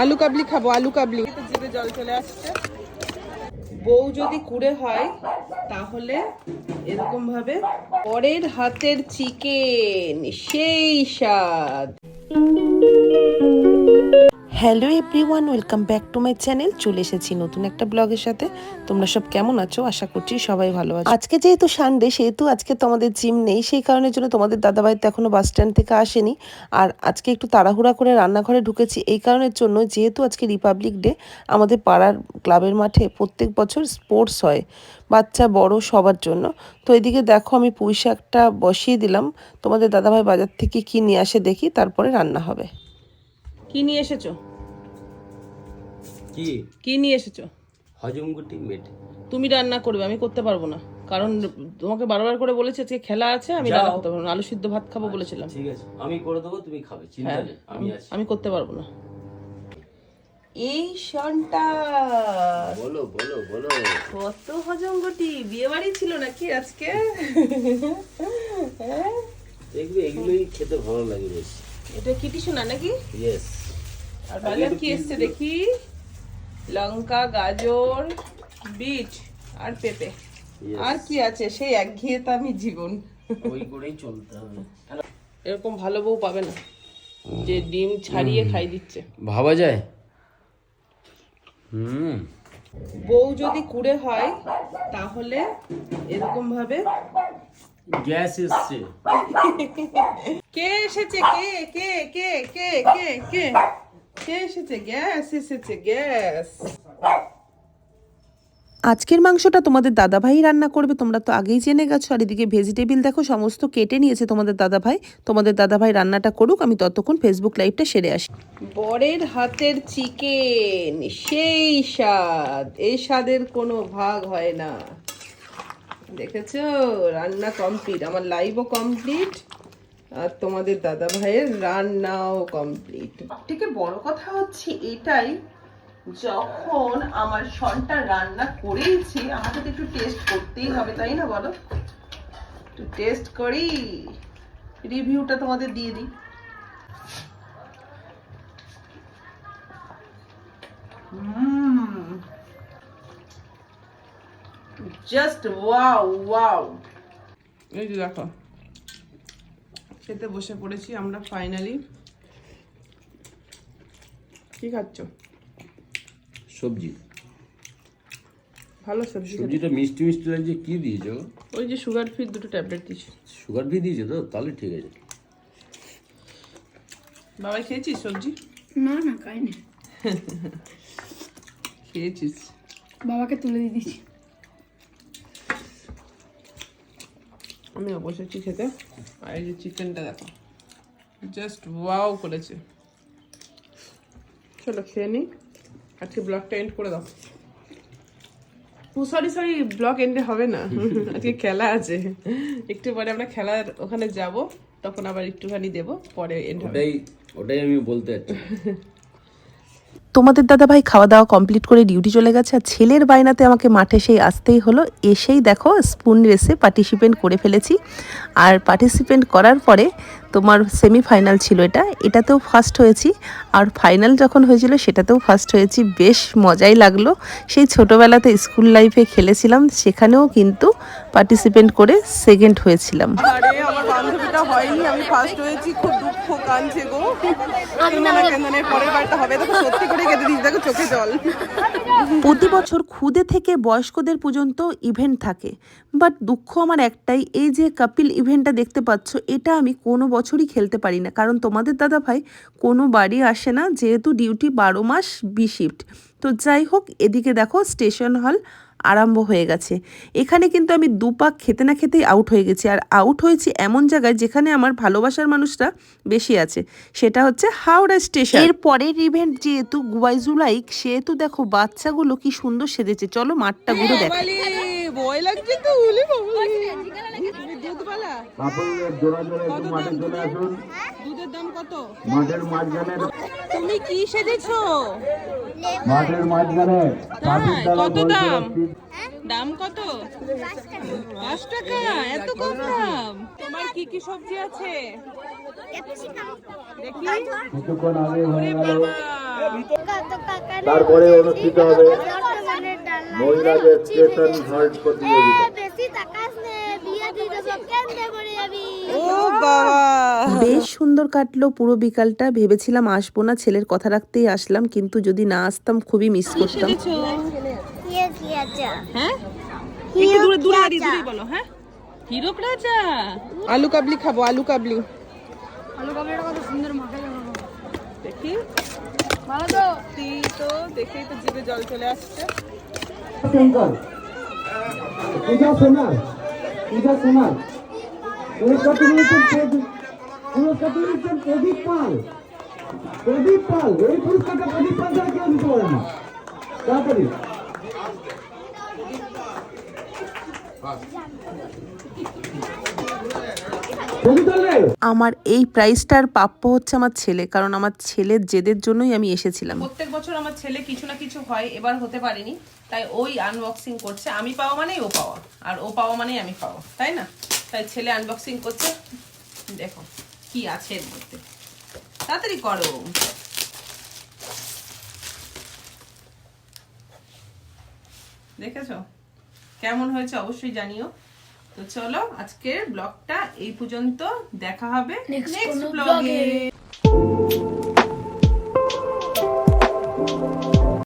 আলু কাবলি খাব, আলু কাবলি। জিভে জল চলে আসছে। বউ যদি কুড়ে হয়, তাহলে এরকম ভাবে পরের হাতের চিকেন, সেই স্বাদ। Hello everyone, welcome back to my channel. চলে এসেছি নতুন একটা ব্লগের সাথে। তোমরা সব কেমন আছো? আশা করছি সবাই ভালো আছো। আজকে যেহেতু সানডে সেহেতু আজকে তোমাদের জিম নেই, সেই কারণের জন্য তোমাদের দাদাভাই তো এখনও বাস স্ট্যান্ড থেকে আসেনি। আর আজকে একটু তাড়াহুড়া করে রান্নাঘরে ঢুকেছি, এই কারণের জন্য যেহেতু আজকে রিপাবলিক ডে আমাদের পাড়ার ক্লাবের মাঠে প্রত্যেক বছর স্পোর্টস হয়, বাচ্চা, বড়, সবার জন্য। তো এদিকে দেখো, আমি পুঁই শাকটা বসিয়ে দিলাম। তোমাদের দাদাভাই বাজার থেকে কি নিয়ে আসে দেখি, তারপরে রান্না হবে। কি নিয়ে এসেছ? কি? কি নিয়ে এসেছ? হজম গুটি মেট। তুমি রান্না করবে আমি করতে পারব না। কারণ তোমাকে বারবার করে বলেছি আজকে খেলা আছে আমি রান্না করতে পারব না। আলু সিদ্ধ ভাত খাব বলেছিলাম। ঠিক আছে। আমি করে দেবো তুমি খাবে। চিন্তা হ্যাঁ নেই আমি আছি। আমি করতে পারব না। এই শনটা বলো বলো বলো। কত হজম গটি বিয়ে বাড়ি ছিল নাকি আজকে? দেখবে এগুলোই খেতে ভালো লাগে বেশ। এটা কিটি শোনা নাকি? ইয়েস আর বাজার কি এসছে দেখি। লঙ্কা গাজর বিট আর পেঁপে। আর কি আছে? সেই একঘেয়েতা আমি জীবন। ওই করেই চলতে হবে। এরকম ভালো বউ পাবে না যে ডিম ছাড়িয়ে খাই দিচ্ছে। ভাবা যায়? হুম। বউ যদি কুড়ে হয় তাহলে এরকম ভাবে গ্যাস এসছে। কে এসেছে? কে? কে? কে? কে? কে? কে? কে এসেছে গ্যাস এসেছে গ্যাস আজকের মাংসটা তোমাদের দাদাভাই রান্না করবে তোমরা তো আগেই জেনে গেছো আর এদিকে ভেজিটেবিল দেখো সমস্ত কেটে নিয়েছে তোমাদের দাদাভাই। তোমাদের দাদাভাই রান্নাটা করুক আমি ততক্ষণ ফেসবুক লাইভটা সেরে আসি। বরের হাতের চিকেন সেই স্বাদ এই স্বাদের কোনো ভাগ হয় না। দেখেছ? রান্না কমপ্লিট আমার লাইভও কমপ্লিট আর তোমাদের দাদা ভাইয়ের রান্নাও কমপ্লিট থেকে বড় কথা হচ্ছে এটাই যখন আমার সনটা রান্না করেইছি আমাকে তো একটু টেস্ট করতেই হবে তাই না বলো? একটু টেস্ট করি রিভিউটা তোমাদের দিয়ে দিই। জাস্ট ওয়াও ওয়াও এই যে দেখো। খেতে বসে পড়েছি আমরা ফাইনালি কি খাচ্ছ? সবজি। ভালো সবজি সবজিটা মিষ্টি মিষ্টি লাগছে কি দিয়েছ? ওই যে সুগার ফ্রি দুটো ট্যাবলেট দিয়েছি। সুগার ফ্রি দিয়েছ তো? তাহলে ঠিক আছে। বাবা খেয়েছিস সবজি? না না খাইনি। খেয়েছিস। বাবাকে তুলে দিয়ে দিচ্ছি। আমি বসেছি খেতে আর এই যে চিকেনটা দেখো। জাস্ট ওয়াও করেছে। চলো খেয়ে নিই আজকে ব্লগটা এন্ড করে দাও। ও সরি সরি ব্লগ এন্ডে হবে না। আজকে খেলা আছে। একটু পরে আমরা খেলার ওখানে যাব তখন আবার একটুখানি দেবো পরে এন্ড হবে। ওটাই ওটাই আমি বলতে চাচ্ছি তোমাদের দাদাভাই খাওয়া দাওয়া কমপ্লিট করে ডিউটি চলে গেছে আর ছেলের বায়নাতে আমাকে মাঠে সেই আসতেই হলো। এসেই দেখো স্পুন রেসে পার্টিসিপেন্ট করে ফেলেছি। আর পার্টিসিপেন্ট করার পরে তোমার সেমিফাইনাল ছিল এটা। এটাতেও ফার্স্ট হয়েছি। আর ফাইনাল যখন হয়েছিল সেটাতেও ফার্স্ট হয়েছি। বেশ মজাই লাগল। সেই ছোটোবেলাতে স্কুল লাইফে খেলেছিলাম। সেখানেও কিন্তু পার্টিসিপেন্ট করে সেকেন্ড হয়েছিলাম। বান্ধবীটা হয়নি। আমি ফার্স্ট হয়েছি। খুব দুঃখ কানছে গো। কেন্দনের পরের বারটা হবে। দেখো সত্যি প্রতি বছর খুদে থেকে বয়স্কদের পর্যন্ত ইভেন্ট থাকে। বাট দুঃখ আমার একটাই, এই যে কাপিল ইভেন্টটা দেখতে পাচ্ছ, এটা আমি কোনো বছরই খেলতে পারি না। কারণ তোমাদের দাদা ভাই কোনো বাড়ি আসে না, যেহেতু ডিউটি বারো মাস বি শিফট তো যাই হোক, এদিকে দেখো স্টেশন হল আরম্ভ হয়ে গেছে। এখানে কিন্তু আমি দুপাক খেতে না খেতেই আউট হয়ে গেছি। আর আউট হয়েছি এমন জায়গায় যেখানে আমার ভালোবাসার মানুষরা বেশি আছে। সেটা হচ্ছে হাওড়া স্টেশন। এর পরের ইভেন্ট যেহেতু গুয়াইজুলাইক সেহেতু দেখো বাচ্চাগুলো কি সুন্দর সেজেছে। চলো মাঠটা ঘুরে দেখো। ভয় লাগছে তো দুধওয়ালা? জোড়া জোড়া মাঠে চলে আসুন। দুধের দাম কত? মাঠের মাঝখানে তুমি কি সেজেছো? মাঠের মাঝখানে কত দাম? দাম কত? পাঁচ টাকা এত কম দাম। তোমার কি কি সবজি আছে? তারপরে অনুষ্ঠিত হবে মহিলাদের স্টেশন হার্ট প্রতিযোগিতা। বেশি সুন্দর কাটলো পুরো বিকালটা। ভেবেছিলাম আসব না ছেলের কথা রাখতেই আসলাম কিন্তু যদি না আসতাম খুবই মিস করতাম। হ্যাঁ? একটু দূরে দূরে দাঁড়িয়ে দূরে বলো হ্যাঁ? আলু কাবলি খাব আলু কাবলি। আলু কাবলিটা কত সুন্দর মাখা দেখি। ভালো তো? তো দেখেই তো জিভে জল চলে আসছে। পূজা সোনার সোনার পুরস্কারটি নিয়েছেন প্রদীপ পুরস্কারটি নিয়েছেন প্রদীপ পাল। প্রদীপ পাল, এই পুরস্কারটা প্রদীপ পাল ছাড়া কেউ দিতে পারে না। তাড়াতাড়ি। আমার এই প্রাইজটার প্রাপ্য হচ্ছে আমার ছেলে কারণ আমার ছেলের জেদের জন্যই আমি এসেছিলাম। প্রত্যেক বছর আমার ছেলে কিছু না কিছু হয় এবার হতে পারেনি তাই ওই আনবক্সিং করছে। আমি পাওয়া মানেই ও পাওয়া আর ও পাওয়া মানেই আমি পাওয়া তাই না? তাই ছেলে আনবক্সিং করছে। দেখো কি আছে এর মধ্যে। তাড়াতাড়ি করো। দেখেছ? কেমন হয়েছে অবশ্যই জানিও। তো চলো আজকের ব্লগটা এই পর্যন্ত দেখা হবে নেক্সট ব্লগে